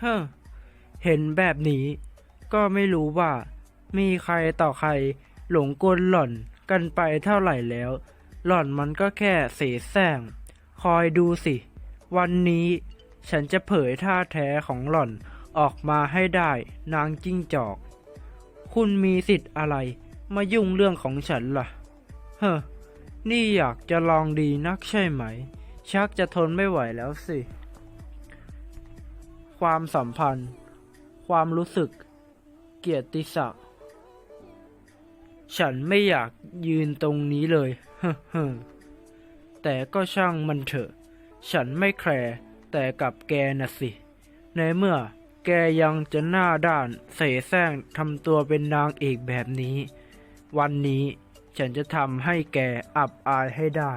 เฮ้อเห็นแบบนี้ ก็ไม่รู้ว่า มีใครต่อใครหลงกลหล่อนกันไปเท่าไหร่แล้ว หล่อนมันก็แค่เสแสร้งคอยดูสิ วันนี้ฉันจะเผยท่าแท้ของหล่อนออกมาให้ได้นางจิ้งจอก คุณมีสิทธิ์อะไร มายุ่งเรื่องของฉันล่ะ เฮ้อ นี่อยากจะลองดีนักใช่ไหม ชักจะทนไม่ไหวแล้วสิ ความสัมพันธ์ ความรู้สึก เกียรติศักดิ์ ฉันไม่อยากยืนตรงนี้เลยเฮ้เฮ้แต่ก็ช่างมันเถอะ ฉันไม่แคร์แต่กับแกน่ะสิ ในเมื่อแกยังจะหน้าด้านเสแสร้งทำตัวเป็นนางเอกแบบนี้ วันนี้ฉันจะทำให้แกอับอายให้ได้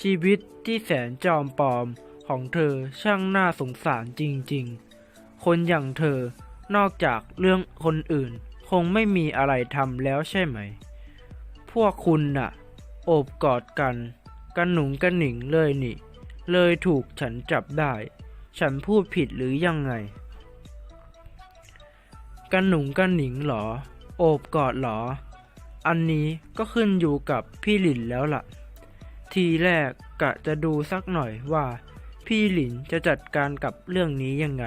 ชีวิตที่แสนจอมปลอม ของเธอช่างน่าสงสารจริงๆ คนอย่างเธอนอกจากเรื่องคนอื่น คงไม่มีอะไรทำแล้วใช่ไหม พวกคุณน่ะ โอบกอดกัน กันหนุงกันหนิงเลยนี่ เลยถูกฉันจับได้ ฉันพูดผิดหรือยังไง กันหนุงกันหนิงเหรอ โอบกอดเหรอ อันนี้ก็ขึ้นอยู่กับพี่หลินแล้วล่ะ ทีแรกกะจะดูสักหน่อยว่า พี่หลินจะจัดการกับเรื่องนี้ยังไง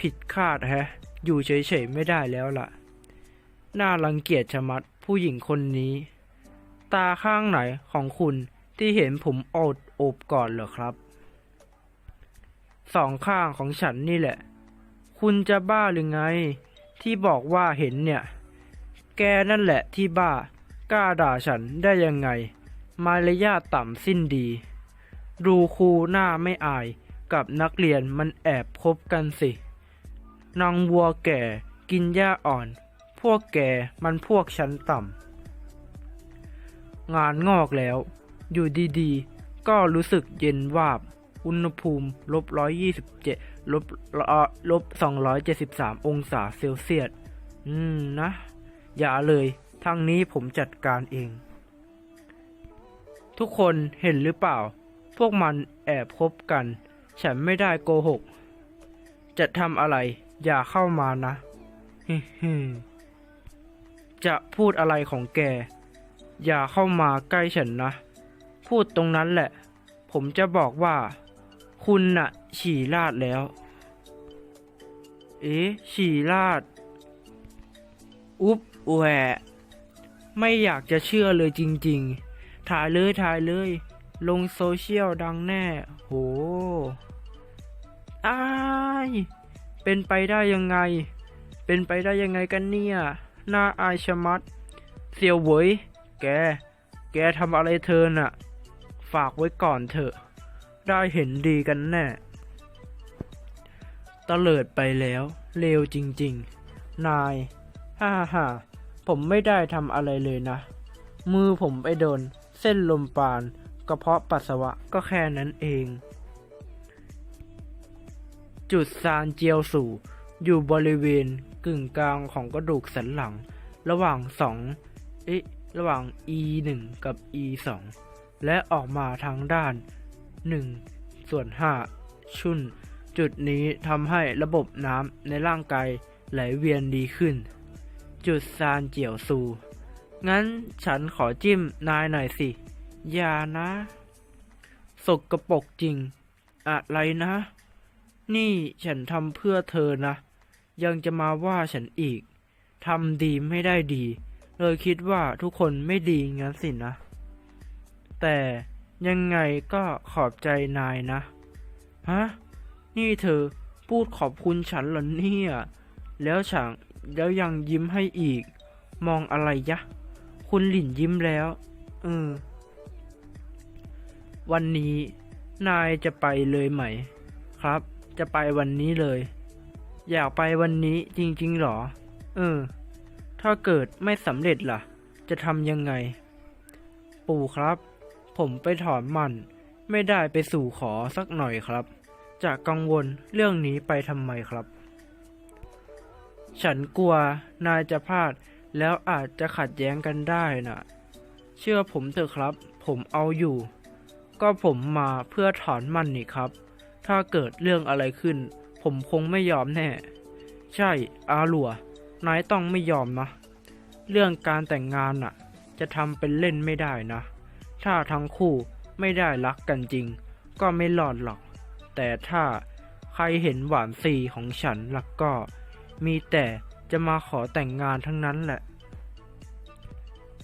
ผิดคาดแฮะ อยู่เฉยๆไม่ได้แล้วล่ะ น่ารังเกียจชะมัดผู้หญิงคนนี้ ตาข้างไหนของคุณที่เห็นผมโอบโอบก่อนเหรอครับ สองข้างของฉันนี่แหละ คุณจะบ้าหรือไง ที่บอกว่าเห็นเนี่ย แกนั่นแหละที่บ้ากล้าด่าฉันได้ยังไง มารยาทต่ำสิ้นดี ดูครูหน้าไม่อายกับนักเรียนมันแอบคบกันสิ นางวัวแก่กินหญ้าอ่อน พวกแกมันพวกชั้นต่ำ งานงอกแล้ว อยู่ดีๆ ก็รู้สึกเย็นวาบ อุณหภูมิลบร้อยยี่สิบเจ็ดลบลบสองร้อยเจ็ดสิบสามองศาเซลเซียส อืมนะ อย่าเลย ทางนี้ผมจัดการเอง ทุกคนเห็นหรือเปล่า วกมันแอบคบกัน ฉันไม่ได้โกหก จะทำอะไร อย่าเข้ามานะฮึจะพูดอะไรของแก อย่าเข้ามาใกล้ฉันนะ พูดตรงนั้นแหละ ผมจะบอกว่า คุณน่ะ ฉี่ลาดแล้ว เอ๊ะ ฉี่ลาด อุ๊บแหวะไม่อยากจะเชื่อเลยจริง ๆ ถ่ายเลยถ่ายเลย ลงโซเชียลดังแน่ โหอ้ายเป็นไปได้ยังไง เป็นไปได้ยังไงกันเนี่ย น่าอายชะมัด เสียวเหวยแก แกทำอะไรเธอน่ะ ฝากไว้ก่อนเถอะ ได้เห็นดีกันแน่ตะเลิดไปแล้วเลวจริงๆ นาย ฮ่าฮ่าผมไม่ได้ทำอะไรเลยนะ มือผมไปโดน เส้นลมปาน กระเพาะปัสสาวะก็แค่นั้นเอง จุดซานเจียวสู่อยู่บริเวณกึ่งกลางของกระดูกสันหลัง ระหว่างสองเอ๊ะระหว่าง e 1กับ e 2และออกมาทางด้าน 1 ส่วน 5 ชุนจุดนี้ทำให้ระบบน้ำในร่างกายไหลเวียนดีขึ้น จุดซานเจียวซู งั้นฉันขอจิ้มนายหน่อยสิ อย่านะ สกกระปกจริง อะไรนะ นี่ฉันทำเพื่อเธอนะ ยังจะมาว่าฉันอีก ทำดีไม่ได้ดี เลยคิดว่าทุกคนไม่ดีงั้นสินะ แต่ยังไงก็ขอบใจนายนะ ฮะ นี่เธอพูดขอบคุณฉันเหรอเนี่ย แล้วฉันแล้วยังยิ้มให้อีก มองอะไรยะ คุณหลินยิ้มแล้ว เออ วันนี้ นายจะไปเลยไหม ครับ จะไปวันนี้เลย อยากไปวันนี้จริงๆหรอ เออ ถ้าเกิดไม่สำเร็จล่ะ จะทำยังไง ปู่ครับ ผมไปถอนมัน ไม่ได้ไปสู่ขอสักหน่อยครับ จะกังวลเรื่องนี้ไปทำไมครับ ฉันกลัวนายจะพลาดแล้วอาจจะขัดแย้งกันได้นะเชื่อผมเถอะครับ ผมเอาอยู่ ก็ผมมาเพื่อถอนมันนี่ครับ ถ้าเกิดเรื่องอะไรขึ้น ผมคงไม่ยอมแน่ ใช่ อาหลัวนายต้องไม่ยอมนะ เรื่องการแต่งงานน่ะ จะทำเป็นเล่นไม่ได้นะ ถ้าทั้งคู่ไม่ได้รักกันจริง ก็ไม่รอดหรอก แต่ถ้าใครเห็นหวานสีของฉันแล้วก็ มีแต่จะมาขอแต่งงานทั้งนั้นแหละ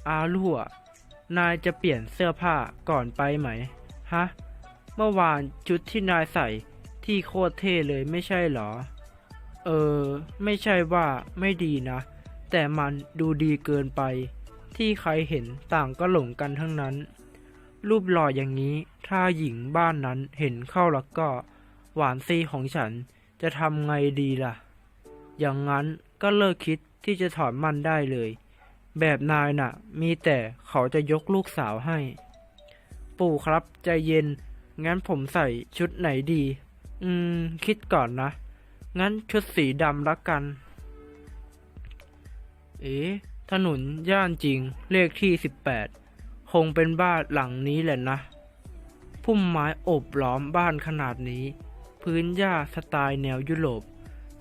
อาลัวนายจะเปลี่ยนเสื้อผ้าก่อนไปไหม ฮะ เมื่อวานชุดที่นายใส่ที่โคตรเท่เลยไม่ใช่เหรอ เออ ไม่ใช่ว่าไม่ดีนะ แต่มันดูดีเกินไป ที่ใครเห็นต่างก็หลงกันทั้งนั้น รูปหล่ออย่างนี้ ถ้าหญิงบ้านนั้นเห็นเข้าแล้วก็ หวานซีของฉันจะทำไงดีล่ะ อย่างนั้นก็เลิกคิดที่จะถอนมันได้เลย แบบนายน่ะ มีแต่เขาจะยกลูกสาวให้ ปู่ครับ ใจเย็น งั้นผมใส่ชุดไหนดี อืม คิดก่อนนะ งั้นชุดสีดำละกัน เอ๊ะถนนย่านจริง เลขที่สิบแปด คงเป็นบ้านหลังนี้แหละนะ พุ่มไม้โอบล้อมบ้านขนาดนี้ พื้นหญ้าสไตล์แนวยุโรป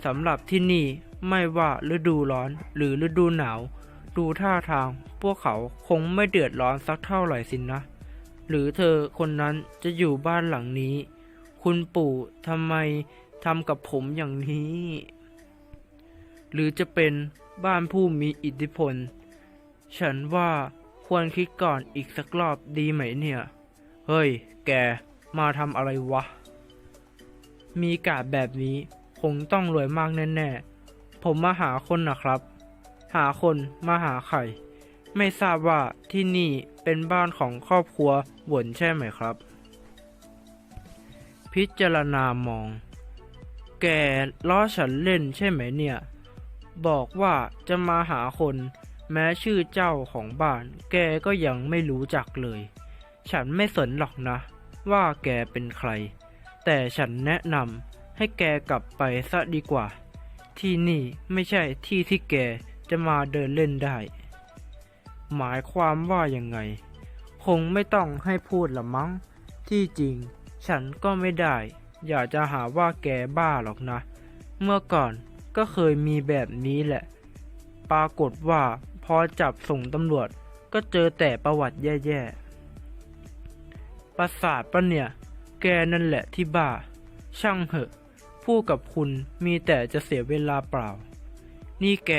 สำหรับที่นี่ไม่ว่าฤดูร้อนหรือฤดูหนาว ดูท่าทาง พวกเขาคงไม่เดือดร้อนสักเท่าไหร่สินนะ หรือเธอคนนั้นจะอยู่บ้านหลังนี้ คุณปู่ทำไมทำกับผมอย่างนี้ หรือจะเป็นบ้านผู้มีอิทธิพล ฉันว่าควรคิดก่อนอีกสักรอบดีไหมเนี่ย เฮ้ย แก มาทำอะไรวะ มีกาดแบบนี้คงต้องรวยมากแน่ ๆ ผมมาหาคนนะครับ หาคนมาหาไข่ ไม่ทราบว่าที่นี่เป็นบ้านของครอบครัวหวนใช่ไหมครับ พิจารณามอง แกล้อฉันเล่นใช่ไหมเนี่ย บอกว่าจะมาหาคน แม้ชื่อเจ้าของบ้าน แกก็ยังไม่รู้จักเลย ฉันไม่สนหรอกนะ ว่าแกเป็นใคร แต่ฉันแนะนำให้แกกลับไปซะดีกว่า ที่นี่ไม่ใช่ที่ที่แกจะมาเดินเล่นได้ หมายความว่ายังไง คงไม่ต้องให้พูดละมั้ง ที่จริง ฉันก็ไม่ได้ อยากจะหาว่าแกบ้าหรอกนะ เมื่อก่อนก็เคยมีแบบนี้แหละ ปรากฏว่าพอจับส่งตำรวจก็เจอแต่ประวัติแย่ๆ ประสาทปะเนี่ย แกนั่นแหละที่บ้า ช่างเหอะ พูดกับคุณมีแต่จะเสียเวลาเปล่า นี่แก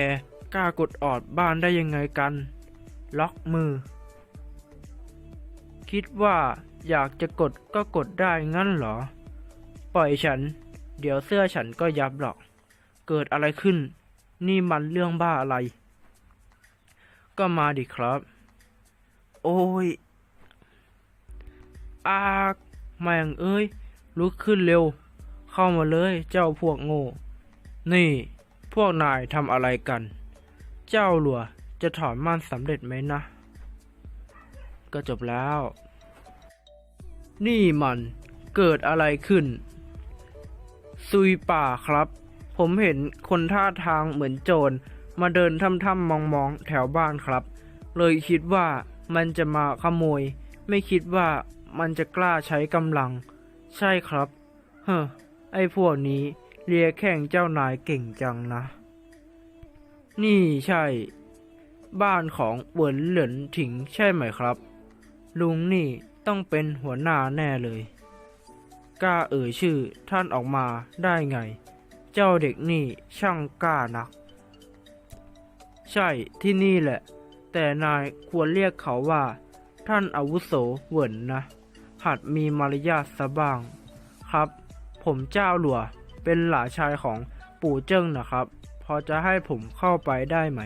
กล้ากดออดบ้านได้ยังไงกัน ล็อกมือ คิดว่าอยากจะกดก็กดได้งั้นเหรอ ปล่อยฉัน เดี๋ยวเสื้อฉันก็ยับหรอก เกิดอะไรขึ้น นี่มันเรื่องบ้าอะไร ก็มาดิครับ โอ้ย อากแม่งเอ้ย ลุกขึ้นเร็ว เข้ามาเลยเจ้าพวกโง่ นี่ พวกนายทำอะไรกัน เจ้าหลัว จะถอนม่านสำเร็จไหมนะ ก็จบแล้ว นี่มันเกิดอะไรขึ้น ซุยป่าครับ ผมเห็นคนท่าทางเหมือนโจรมาเดินท่ำๆมองๆ แถวบ้านครับ เลยคิดว่ามันจะมาขโมย ไม่คิดว่ามันจะกล้าใช้กำลัง ใช่ครับ เฮ้อไอ้พวกนี้เลียแข่งเจ้านายเก่งจังนะ นี่ใช่ บ้านของเหวินเหลินถิงใช่ไหมครับ ลุงนี่ต้องเป็นหัวหน้าแน่เลย กล้าเอ่ยชื่อท่านออกมาได้ไง เจ้าเด็กนี่ช่างกล้านัก ใช่ที่นี่แหละ แต่นายควรเรียกเขาว่า ท่านอาวุโสเหวินนะ หัดมีมารยาทซะบ้าง ครับ ผมเจ้าหลัวเป็นหลานชายของปู่เจิ้งนะครับ พอจะให้ผมเข้าไปได้ไหม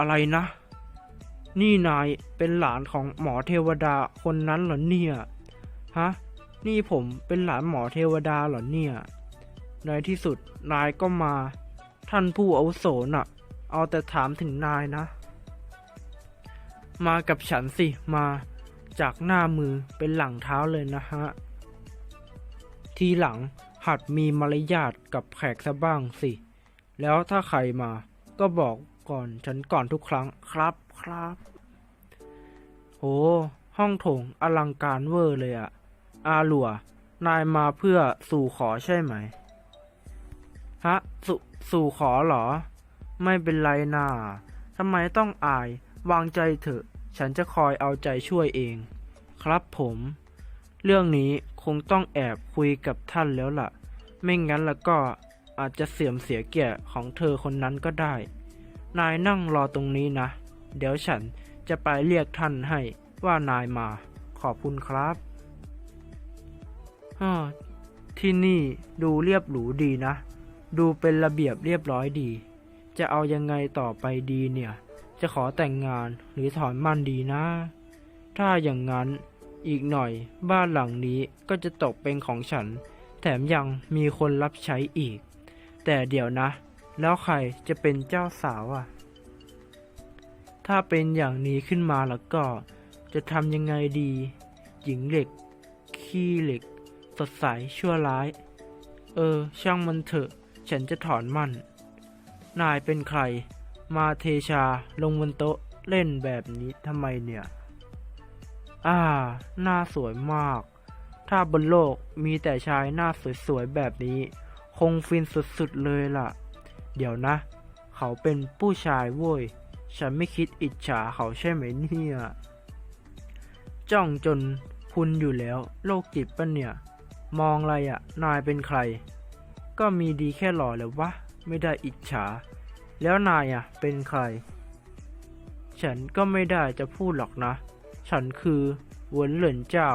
อะไรนะ นี่นายเป็นหลานของหมอเทวดาคนนั้นเหรอเนี่ยฮะนี่ผมเป็นหลานหมอเทวดาเหรอเนี่ย ในที่สุดนายก็มา ท่านผู้อาวุโสน่ะ เอาแต่ถามถึงนายนะ มากับฉันสิมาจากหน้ามือเป็นหลังเท้าเลยนะฮะ ทีหลังหัดมีมารยาทกับแขกซะบ้างสิ แล้วถ้าใครมาก็บอก ก่อน ฉันก่อนทุกครั้งครับครับโอ้ห้องโถงอลังการเวอร์เลยอะอาหลัวนายมาเพื่อสู่ขอใช่ไหม ฮะสสู่ขอเหรอ ไม่เป็นไรนาทำไมต้องอาย วางใจเถอะ ฉันจะคอยเอาใจช่วยเอง ครับผม เรื่องนี้คงต้องแอบคุยกับท่านแล้วล่ะ ไม่งั้นแล้วก็อาจจะเสื่อมเสียเกียรติของเธอคนนั้นก็ได้ นายนั่งรอตรงนี้นะ เดี๋ยวฉันจะไปเรียกท่านให้ว่านายมา ขอบคุณครับออที่นี่ดูเรียบหรูดีนะ ดูเป็นระเบียบเรียบร้อยดี จะเอายังไงต่อไปดีเนี่ย จะขอแต่งงานหรือถอนมั่นดีนะ ถ้าอย่างนั้นอีกหน่อยบ้านหลังนี้ก็จะตกเป็นของฉัน แถมยังมีคนรับใช้อีก แต่เดี๋ยวนะ แล้วใครจะเป็นเจ้าสาวอะ ถ้าเป็นอย่างนี้ขึ้นมาแล้วก็ จะทำยังไงดี หญิงเหล็ก ขี้เหล็ก สดใสชั่วร้าย เออ ช่างมันเถอะ ฉันจะถอนมัน นายเป็นใคร มาเทชาลงบนโต๊ะเล่นแบบนี้ทำไมเนี่ย อ่า หน้าสวยมาก ถ้าบนโลกมีแต่ชายหน้าสวยๆแบบนี้ คงฟินสุดๆเลยล่ะ เดี๋ยวนะ เขาเป็นผู้ชายโว้ย ฉันไม่คิดอิจฉาเขาใช่ไหมเนี่ย จ้องจนคุณอยู่แล้ว โลกจิตปะเนี่ย มองอะไรอะ่ะนายเป็นใคร ก็มีดีแค่หล่อแล้ววะ ไม่ได้อิจฉา แล้วนายอะเป็นใคร ฉันก็ไม่ได้จะพูดหรอกนะ ฉันคือหวนเหลินเจ้า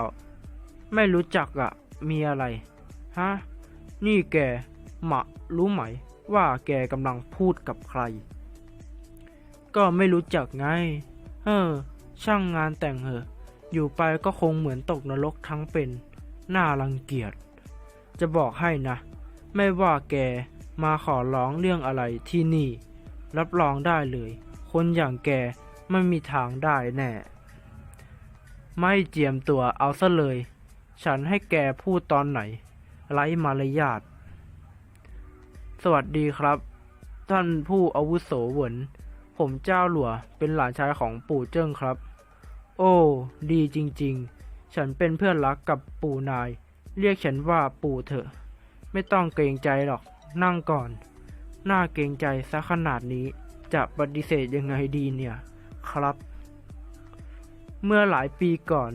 ไม่รู้จักอะ่ะมีอะไร ฮะ นี่แกหมะรู้ไหม ว่าแกกำลังพูดกับใคร ก็ไม่รู้จักไง เออ ช่างงานแต่งเหอะ อยู่ไปก็คงเหมือนตกนรกทั้งเป็น น่ารังเกียจ จะบอกให้นะ ไม่ว่าแกมาขอร้องเรื่องอะไรที่นี่ รับรองได้เลย คนอย่างแกไม่มีทางได้แน่ ไม่เจียมตัวเอาซะเลย ฉันให้แกพูดตอนไหน ไร้มารยาท สวัสดีครับ ท่านผู้อาวุโสเหวินผมเจ้าหลัวเป็นหลานชายของปู่เจิ้งครับ โอ้ ดีจริง ๆ ฉันเป็นเพื่อนรักกับปู่นาย เรียกฉันว่าปู่เถอะ ไม่ต้องเกรงใจหรอก นั่งก่อนน้าเกรงใจซะขนาดนี้ จะปฏิเสธยังไงดีเนี่ย ครับ เมื่อหลายปีก่อน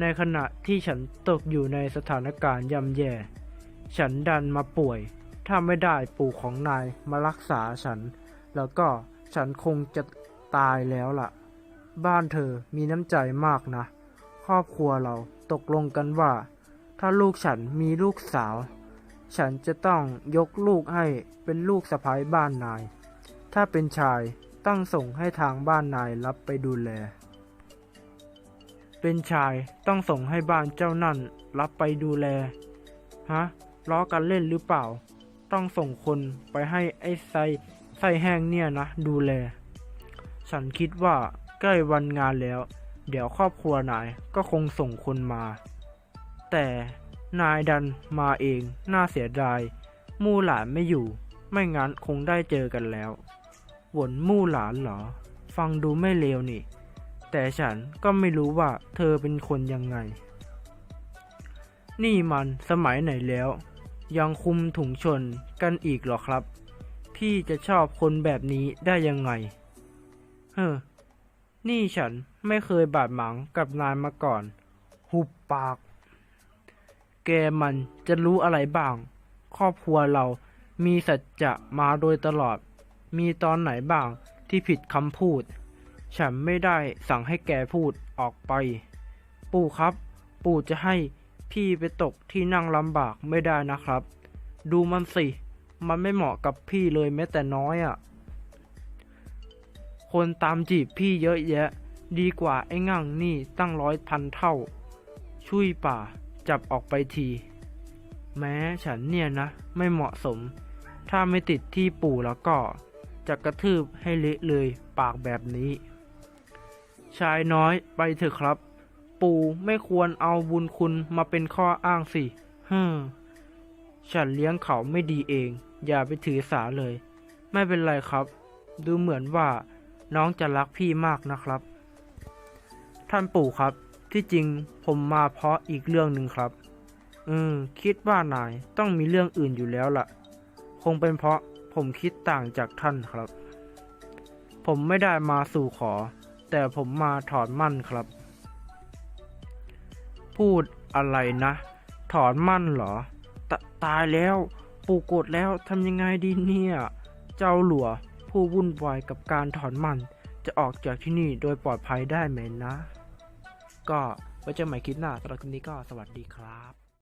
ในขณะที่ฉันตกอยู่ในสถานการณ์ย่ำแย่ ฉันดันมาป่วย ถ้าไม่ได้ปู่ของนายมารักษาฉัน แล้วก็ฉันคงจะตายแล้วล่ะ บ้านเธอมีน้ำใจมากนะ ครอบครัวเราตกลงกันว่า ถ้าลูกฉันมีลูกสาว ฉันจะต้องยกลูกให้เป็นลูกสะพ้ายบ้านนาย ถ้าเป็นชายต้องส่งให้ทางบ้านนายรับไปดูแล เป็นชายต้องส่งให้บ้านเจ้านั่นรับไปดูแล ฮะล้อกันเล่นหรือเปล่า ต้องส่งคนไปให้ไอ้ไส้ไส้แห้งเนี่ยนะ ดูแล ฉันคิดว่าใกล้วันงานแล้ว เดี๋ยวครอบครัวนายก็คงส่งคนมา แต่นายดันมาเองน่าเสียดาย มู่หลานไม่อยู่ ไม่งั้นคงได้เจอกันแล้ว หวนมู่หลานเหรอ ฟังดูไม่เลวนี่ แต่ฉันก็ไม่รู้ว่าเธอเป็นคนยังไง นี่มันสมัยไหนแล้ว ยังคุมถุงชนกันอีกหรอครับ พี่จะชอบคนแบบนี้ได้ยังไง เฮ้อ นี่ฉันไม่เคยบาดหมางกับนายมาก่อน หุบปาก แกมันจะรู้อะไรบ้าง ครอบครัวเรามีสัจจะมาโดยตลอด มีตอนไหนบ้างที่ผิดคำพูด ฉันไม่ได้สั่งให้แกพูดออกไป ปู่ครับ ปู่จะให้ พี่ไปตกที่นั่งลำบากไม่ได้นะครับ ดูมันสิ มันไม่เหมาะกับพี่เลยแม้แต่น้อยอะ่ะ คนตามจีบพี่เยอะแยะ ดีกว่าไอ้งั่งนี่ตั้งร้อยพันเท่า ช่วยป่าจับออกไปที แม้ฉันเนี่ยนะ ไม่เหมาะสม ถ้าไม่ติดที่ปู่แล้วก็ จะกระทืบให้เละเลยปากแบบนี้ ชายน้อยไปเถอะครับ ปู่ไม่ควรเอาบุญคุณมาเป็นข้ออ้างสิฮึมฉันเลี้ยงเขาไม่ดีเอง อย่าไปถือสาเลย ไม่เป็นไรครับ ดูเหมือนว่าน้องจะรักพี่มากนะครับ ท่านปู่ครับ ที่จริงผมมาเพราะอีกเรื่องหนึ่งครับ อืม คิดว่านายต้องมีเรื่องอื่นอยู่แล้วล่ะ คงเป็นเพราะผมคิดต่างจากท่านครับ ผมไม่ได้มาสู่ขอ แต่ผมมาถอนมั่นครับ พูดอะไรนะ ถอนมั่นเหรอตตายแล้ว ปู่โกรธแล้วทำยังไงดีเนี่ย เจ้าหลัว ผู้วุ่นวายกับการถอนมั่น จะออกจากที่นี่โดยปลอดภัยได้ไหมนะ ก็ไว้เจอใหม่คลิปหน้าสำหรับคลิปนี้ก็สวัสดีครับ